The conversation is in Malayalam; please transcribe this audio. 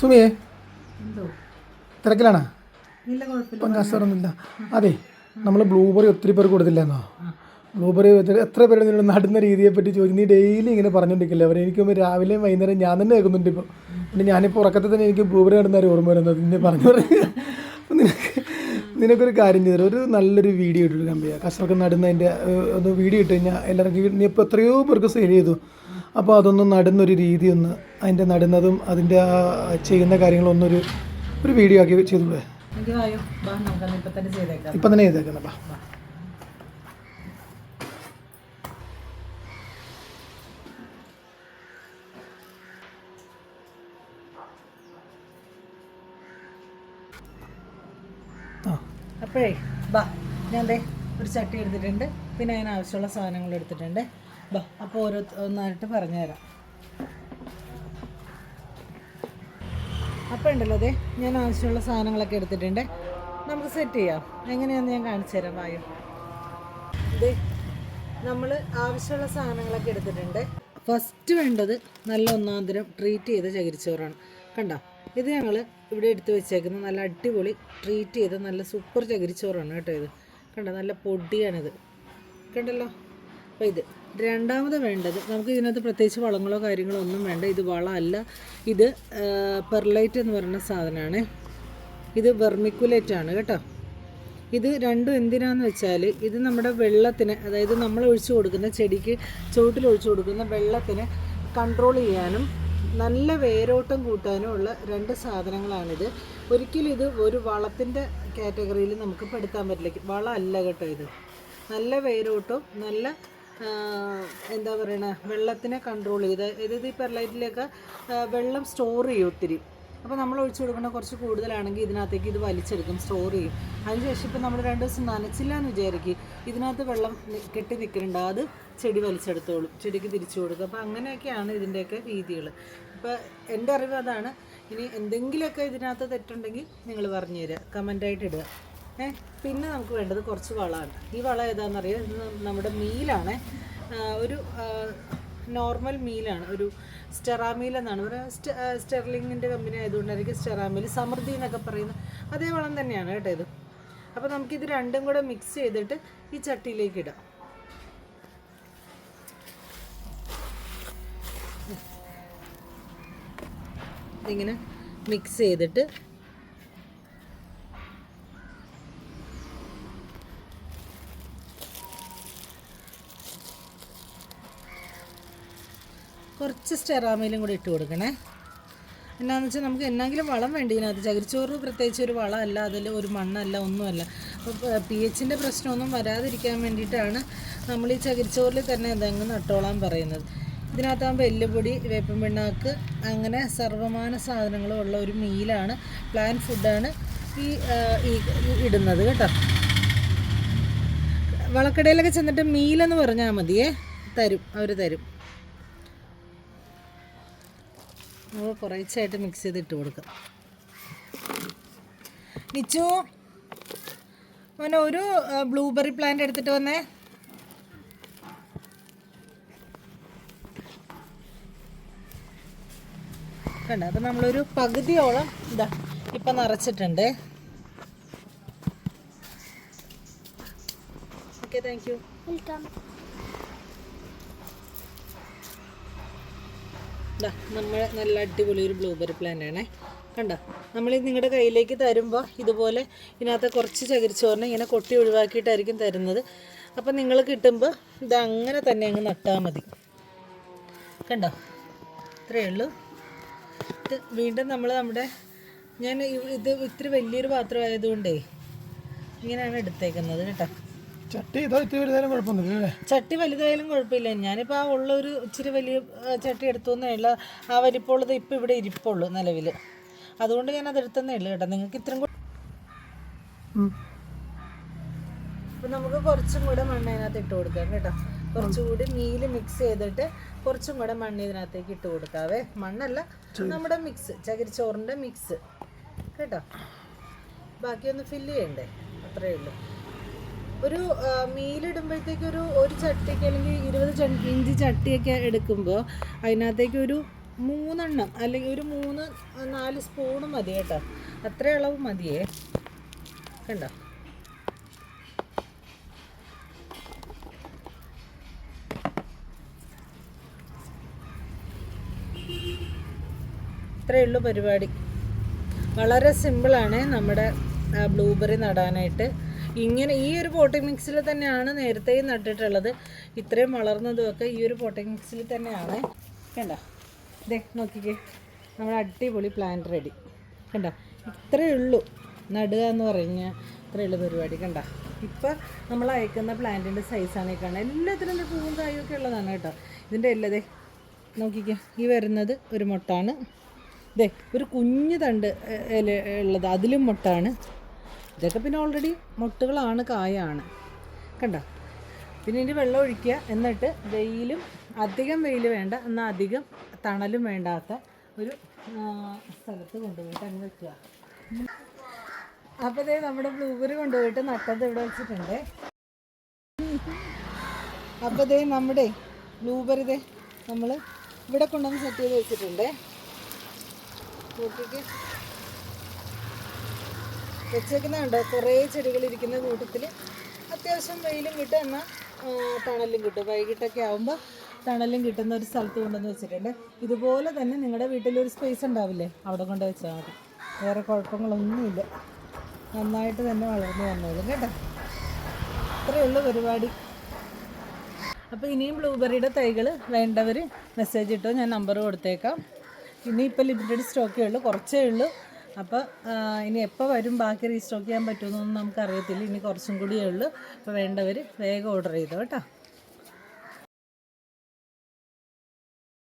സുമിയെ തിരക്കിലാണ്? ഇപ്പം അതെ നമ്മൾ ബ്ലൂബെറി ഒത്തിരി പേർക്ക് കൊടുത്തില്ലെന്നോ ബ്ലൂബെറി എത്ര പേര് നിങ്ങൾ നടുന്ന രീതിയെ പറ്റി ചോദിച്ചു? നീ ഡെയിലി ഇങ്ങനെ പറഞ്ഞുകൊണ്ടിരിക്കില്ല അവർ എനിക്ക് മുമ്പ് രാവിലെയും വൈകുന്നേരം ഞാൻ തന്നെ കേൾക്കുന്നുണ്ട് ഇപ്പോൾ പിന്നെ ഞാനിപ്പോൾ ഉറക്കത്തിൽ തന്നെ എനിക്ക് ബ്ലൂബെറി നടുന്നവരെ ഓർമ്മ വരുന്നത്? നിന്നെ പറഞ്ഞു പറഞ്ഞു നിനക്ക് നിനക്കൊരു കാര്യം ചെയ്തു ഒരു നല്ലൊരു വീഡിയോ ഇട്ടിട്ട് കമ്പിയ കസ്റ്റമർക്ക് നടുന്നതിന്റെ ഒന്ന് വീഡിയോ ഇട്ട് കഴിഞ്ഞാൽ എല്ലാവർക്കും നീ ഇപ്പോൾ എത്രയോ പേർക്ക് സെയിൽ ചെയ്തു. അപ്പോൾ അതൊന്ന് നടുന്നൊരു രീതി ഒന്ന് അതിന്റെ നടുന്നതും അതിന്റെ ആ ചെയ്യുന്ന കാര്യങ്ങളൊന്നൊരു ഒരു വീഡിയോ ആക്കി ചെയ്തൂടെ ഇപ്പം തന്നെ ചെയ്തേക്കാം. അപ്പം അപ്പോഴേ ബാ ഞാൻ ദേ ഒരു ചട്ടി എടുത്തിട്ടുണ്ട്. പിന്നെ അതിനാവശ്യമുള്ള സാധനങ്ങൾ എടുത്തിട്ടുണ്ട്. അപ്പോൾ ഓരോ ഒന്നായിട്ട് പറഞ്ഞുതരാം. അപ്പോൾ ഉണ്ടല്ലോ അതെ ഞാൻ ആവശ്യമുള്ള സാധനങ്ങളൊക്കെ എടുത്തിട്ടുണ്ട്. നമുക്ക് സെറ്റ് ചെയ്യാം. എങ്ങനെയാണെന്ന് ഞാൻ കാണിച്ചു തരാം വായു അതെ നമ്മൾ ആവശ്യമുള്ള സാധനങ്ങളൊക്കെ എടുത്തിട്ടുണ്ട്. ഫസ്റ്റ് വേണ്ടത് നല്ല ഒന്നാന്തരം ട്രീറ്റ് ചെയ്ത ചകിരിച്ചോറാണ്. കണ്ടോ? ഇത് ഞങ്ങൾ ഇവിടെ എടുത്ത് വെച്ചേക്കുന്നത് നല്ല അടിപൊളി ട്രീറ്റ് ചെയ്ത നല്ല സൂപ്പർ ചകിരിച്ചോറാണ് കേട്ടോ ഇത്. കണ്ടോ? നല്ല പൊടിയാണിത്. കണ്ടല്ലോ? അപ്പോൾ ഇത്. രണ്ടാമത് വേണ്ടത് നമുക്ക് ഇതിനകത്ത് പ്രത്യേകിച്ച് വളങ്ങളോ കാര്യങ്ങളോ ഒന്നും വേണ്ട. ഇത് വളമല്ല ഇത് പെർലൈറ്റ് എന്ന് പറയുന്ന സാധനമാണ്. ഇത് വെർമിക്കുലേറ്റ് ആണ് കേട്ടോ. ഇത് രണ്ടും എന്തിനാന്ന് വെച്ചാൽ ഇത് നമ്മുടെ വെള്ളത്തിന് അതായത് നമ്മൾ ഒഴിച്ചു കൊടുക്കുന്ന ചെടിക്ക് ചുവട്ടിൽ ഒഴിച്ചു കൊടുക്കുന്ന വെള്ളത്തിന് കൺട്രോൾ ചെയ്യാനും നല്ല വേരോട്ടം കൂട്ടാനും ഉള്ള രണ്ട് സാധനങ്ങളാണിത്. ഒരിക്കലും ഇത് ഒരു വളത്തിന്റെ കാറ്റഗറിയിൽ നമുക്ക് പെടുത്താൻ പറ്റില്ല. വളമല്ല കേട്ടോ ഇത്. നല്ല വേരോട്ടവും നല്ല എന്താ പറയണ വെള്ളത്തിനെ കൺട്രോൾ ചെയ്ത് അതായത് ഈ പെർലൈറ്റിലൊക്കെ വെള്ളം സ്റ്റോർ ചെയ്യും ഒത്തിരി. അപ്പോൾ നമ്മൾ ഒഴിച്ചു കൊടുക്കുന്ന കുറച്ച് കൂടുതലാണെങ്കിൽ ഇതിനകത്തേക്ക് ഇത് വലിച്ചെടുക്കും സ്റ്റോർ ചെയ്യും. അതിനുശേഷം ഇപ്പം നമ്മൾ രണ്ട് ദിവസം നനച്ചില്ല എന്ന് വിചാരിക്കും ഇതിനകത്ത് വെള്ളം കെട്ടി നിൽക്കുന്നുണ്ട് അത് ചെടി വലിച്ചെടുത്തോളും ചെടിക്ക് തിരിച്ചു കൊടുക്കും. അപ്പോൾ അങ്ങനെയൊക്കെയാണ് ഇതിന്റെയൊക്കെ രീതികൾ അപ്പോൾ എന്റെ അറിവ് അതാണ് ഇനി എന്തെങ്കിലുമൊക്കെ ഇതിനകത്ത് തെറ്റുണ്ടെങ്കിൽ നിങ്ങൾ പറഞ്ഞു തരിക കമന്റായിട്ട് ഇടുക. പിന്നെ നമുക്ക് വേണ്ടത് കുറച്ച് വളമാണ്. ഈ വളം ഏതാണെന്നറിയാം ഇത് നമ്മുടെ മീലാണ്. ഒരു നോർമൽ മീലാണ്. ഒരു സ്റ്റെറാമീൽ എന്നാണ് പറയുക. സ്റ്റെ സ്റ്റെർലിങ്ങിന്റെ കമ്പനി ആയതുകൊണ്ടായിരിക്കും സ്റ്റെറാമീൽ. സമൃദ്ധി എന്നൊക്കെ പറയുന്നത് അതേ വളം തന്നെയാണ് കേട്ടോ ഇത്. അപ്പോൾ നമുക്കിത് രണ്ടും കൂടെ മിക്സ് ചെയ്തിട്ട് ഈ ചട്ടിയിലേക്ക് ഇടാം. ഇങ്ങനെ മിക്സ് ചെയ്തിട്ട് കുറച്ച് സ്റ്റെറാമയിലും കൂടി ഇട്ട് കൊടുക്കണേ. എന്നാന്ന് വെച്ചാൽ നമുക്ക് എന്നെങ്കിലും വളം വേണ്ടി ഇതിനകത്ത്. ചകിരിച്ചോറ് പ്രത്യേകിച്ച് ഒരു വളമല്ല അതിൽ ഒരു മണ്ണല്ല ഒന്നുമല്ല. അപ്പോൾ പി എച്ചിന്റെ പ്രശ്നമൊന്നും വരാതിരിക്കാൻ വേണ്ടിയിട്ടാണ് നമ്മൾ ഈ ചകിരിച്ചോറിൽ തന്നെ ഇതങ്ങ് നട്ടോളാൻ പറയുന്നത്. ഇതിനകത്താകുമ്പോൾ എല്ലുപൊടി വേപ്പൻ പിണ്ണാക്ക് അങ്ങനെ സർവമാന സാധനങ്ങളും ഉള്ള ഒരു മീലാണ് പ്ലാൻ ഫുഡാണ് ഈ ഇടുന്നത് കേട്ടോ. വളക്കടയിലൊക്കെ ചെന്നിട്ട് മീലെന്ന് പറഞ്ഞാൽ മതിയേ. തരും അവർ തരും. നമ്മൾ കുറച്ചായിട്ട് മിക്സ് ചെയ്ത് ഇട്ട് കൊടുക്കാം. നിച്ചു മോനെ ഒരു ബ്ലൂബെറി പ്ലാന്റ് എടുത്തിട്ട് വന്നേ. കണ്ട അപ്പം നമ്മളൊരു പകുതിയോളം ഇതാ ഇപ്പം നിറച്ചിട്ടുണ്ട്. ഓക്കെ താങ്ക് യു ദാ നമ്മൾ നല്ല അടിപൊളി ഒരു ബ്ലൂബെറി പ്ലാന്റ് ആണേ. കണ്ടോ? നമ്മൾ നിങ്ങളുടെ കയ്യിലേക്ക് തരുമ്പോൾ ഇതുപോലെ ഇതിനകത്ത് കുറച്ച് ചകിരിച്ചോറിനെ ഇങ്ങനെ കൊട്ടി ഒഴിവാക്കിയിട്ടായിരിക്കും തരുന്നത്. അപ്പം നിങ്ങൾ കിട്ടുമ്പോൾ ഇത് അങ്ങനെ തന്നെ അങ്ങ് നട്ടാൽ മതി. കണ്ടോ? ഇത്രയേ ഉള്ളൂ. ഇത് വീണ്ടും നമ്മൾ നമ്മുടെ ഞാൻ ഇത് ഇത്തിരി വലിയൊരു പാത്രം ആയതുകൊണ്ടേ ഇങ്ങനെയാണ് എടുത്തേക്കുന്നത് കേട്ടോ. ചട്ടി ഇതോ ഇത്തിരി വരുന്നതിനും കുഴപ്പമൊന്നുമില്ല അല്ലേ? ചട്ടി വലുതായാലും കുഴപ്പമില്ല. ഞാനിപ്പോൾ ആ ഉള്ള ഒരു ഇച്ചിരി വലിയ ചട്ടി എടുത്തുവന്നേ ഉള്ളു. ആ വലിപ്പമുള്ളത് ഇപ്പം ഇവിടെ ഇരിപ്പുള്ളൂ നിലവിൽ അതുകൊണ്ട് ഞാൻ അത് എടുത്തന്നേ ഉള്ളു കേട്ടോ. നിങ്ങൾക്ക് ഇത്രയും കൂടി. അപ്പം നമുക്ക് കുറച്ചും കൂടെ മണ്ണ് അതിനകത്ത് ഇട്ട് കൊടുക്കാം കേട്ടോ. കുറച്ചുകൂടി മീൽ മിക്സ് ചെയ്തിട്ട് കുറച്ചും കൂടെ മണ്ണ് ഇതിനകത്തേക്ക് ഇട്ട് കൊടുക്കാവേ. മണ്ണല്ല നമ്മുടെ മിക്സ് ചകിരിച്ചോറിന്റെ മിക്സ് കേട്ടോ. ബാക്കിയൊന്ന് ഫില്ല് ചെയ്യണ്ടേ? അത്രയേ ഉള്ളൂ. ഒരു മീലിടുമ്പോഴത്തേക്ക് ഒരു ഒരു ചട്ടിക്ക് അല്ലെങ്കിൽ ഇരുപത് ഇഞ്ചി ചട്ടിയൊക്കെ എടുക്കുമ്പോൾ അതിനകത്തേക്ക് ഒരു മൂന്നെണ്ണം അല്ലെങ്കിൽ ഒരു മൂന്ന് നാല് സ്പൂണ് മതി കേട്ടോ. അത്ര അളവ് മതിയേ. കണ്ടോ? ഇത്രയേ ഉള്ളൂ പരിപാടി. വളരെ സിമ്പിളാണ് നമ്മുടെ ബ്ലൂബെറി നടാനായിട്ട്. ഇങ്ങനെ ഈ ഒരു പോട്ടിംഗ് മിക്സിൽ തന്നെയാണ് നേരത്തെയും നട്ടിട്ടുള്ളത്. ഇത്രയും വളർന്നതുമൊക്കെ ഈ ഒരു പോട്ടിംഗ് മിക്സിൽ തന്നെയാണ്. കണ്ട? ദേ നോക്കിക്കേ. നമ്മുടെ അടിപൊളി പ്ലാന്റ് റെഡി കണ്ട? ഇത്രയേ ഉള്ളൂ. നടുക എന്ന് പറഞ്ഞാൽ ഇത്രയേ ഉള്ളൂ പരിപാടി. കണ്ട? ഇപ്പം നമ്മൾ അയക്കുന്ന പ്ലാന്റിന്റെ സൈസാണ് ഈ കാണുന്നത്. എല്ലാത്തിനും പൂവും കായും ഒക്കെ ഉള്ളതാണ് കേട്ടോ. ഇതിന്റെ എല്ലതേ നോക്കിക്കേ. ഈ വരുന്നത് ഒരു മുട്ടാണ്. ഇതേ ഒരു കുഞ്ഞു തണ്ട് ഉള്ളത്. അതിലും മുട്ടാണ്. ഇതൊക്കെ പിന്നെ ഓൾറെഡി മുട്ടുകളാണ് കായാണ്. കണ്ടോ? പിന്നെ ഇനി വെള്ളം ഒഴിക്കുക. എന്നിട്ട് വെയിലും അധികം വെയിൽ വേണ്ട എന്നാൽ അധികം തണലും വേണ്ടാത്ത ഒരു സ്ഥലത്ത് കൊണ്ടുപോയിട്ട് അങ്ങ് വെക്കുക. അപ്പോൾ ഇതേ നമ്മുടെ ബ്ലൂബെറി കൊണ്ടുപോയിട്ട് നട്ടത് ഇവിടെ വെച്ചിട്ടുണ്ട്. അപ്പോൾ ഇതേ നമ്മുടെ ബ്ലൂബെറി ദേ നമ്മൾ ഇവിടെ കൊണ്ടുവന്ന് സെറ്റ് ചെയ്ത് വെച്ചിട്ടുണ്ട്. നോക്കിക്കേ. വെച്ചേക്കുന്നുണ്ട്. കുറേ ചെടികൾ ഇരിക്കുന്ന കൂട്ടത്തിൽ. അത്യാവശ്യം വെയിലും കിട്ടും എന്നാൽ തണലും കിട്ടും. വൈകിട്ടൊക്കെ ആകുമ്പോൾ തണലും കിട്ടുന്ന ഒരു സ്ഥലത്ത് കൊണ്ടുവന്ന് വെച്ചിട്ടുണ്ട്. ഇതുപോലെ തന്നെ നിങ്ങളുടെ വീട്ടിലൊരു സ്പേസ് ഉണ്ടാവില്ലേ? അവിടെ കൊണ്ട് വെച്ചാൽ മതി. വേറെ കുഴപ്പങ്ങളൊന്നുമില്ല. നന്നായിട്ട് തന്നെ വളർന്നു വന്നോളും കേട്ടോ. അത്രയേ ഉള്ളൂ പരിപാടി. അപ്പോൾ ഇനിയും ബ്ലൂബെറിയുടെ തൈകൾ വേണ്ടവർ മെസ്സേജ് ഇട്ടോ ഞാൻ നമ്പർ കൊടുത്തേക്കാം. ഇനി ഇപ്പോൾ ലിമിറ്റഡ് സ്റ്റോക്കേ ഉള്ളൂ. കുറച്ചേ ഉള്ളൂ. അപ്പോൾ ഇനി എപ്പോൾ വരും? ബാക്കി റീസ്റ്റോക്ക് ചെയ്യാൻ പറ്റുമെന്നൊന്നും നമുക്കറിയത്തില്ല. ഇനി കുറച്ചും കൂടിയേ ഉള്ളൂ. അപ്പോൾ വേണ്ടവർ വേഗം ഓർഡർ ചെയ്തോ കേട്ടോ.